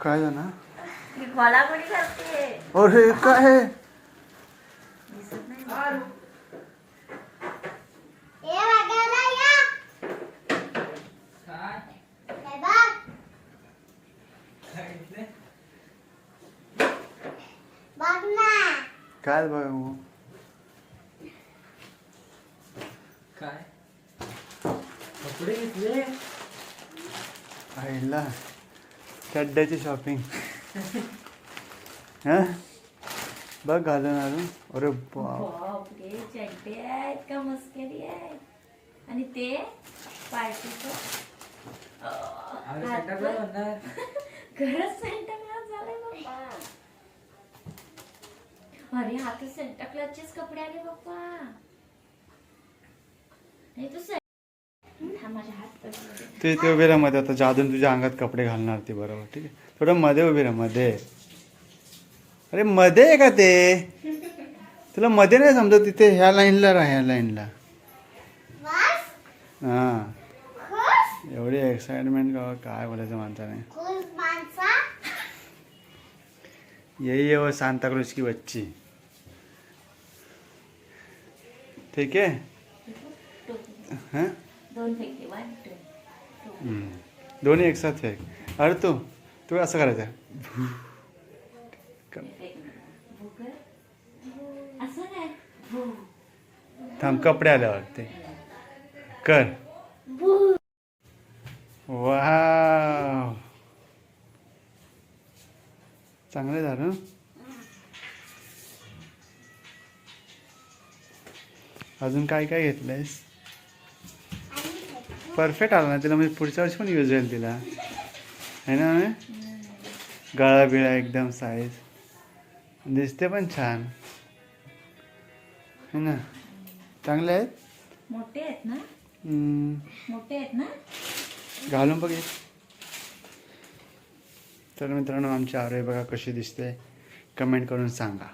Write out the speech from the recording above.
काय झालं? करते अरे काय हे काय बघ मग? काय? कपडे घेतले? आईला. चड्ड्याची शॉपिंग हा? बघ घालून आलो अरे बाप. बापरे चड्डे आहेत का मस्करी आहेत? आणि ते सेंटा क्लॉज म्हणणार खरंच सेंटा क्लॉज झालाय बाप्पा अरे हा तर सेंटा क्लॉजचेच कपडे आले बाप्पा नाही तू ते ते उभे राहा मध्ये आता जादून तुझ्या अंगात कपडे घालणार ते बरोबर. ठीक आहे. थोडं मध्ये उभे राहा मध्ये. अरे मध्ये आहे का ते? तुला मध्ये नाही समजत? तिथे ह्या लाईनला राहा ह्या लाईनला. बस हां. खुश? एवढी एक्साइटमेंट का काय बोलायचं माणसाने? खुश माणसा? यही है वो सांता क्रूज की बच्ची. ठीक है हाँ? दोन वन टू. दोन्ही एक साथ फेक. अरे तू तू असं करायचं. थांब कपडे आल्यावर ते कर. वा चांगलं झालं अजून काय काय घेतलंयस? परफेक्ट आला ना तिला म्हणजे पुढच्या वर्षी पण यूज होईल तिला. है ना? गळा बिळा एकदम साईज दिसते पण छान. है ना? चांगले आहेत? मोठे आहेत ना? मोठे आहेत ना? घालून बघ. तर मित्रांनो आमची आरोग्य बघा कशी दिसते. कमेंट करून सांगा.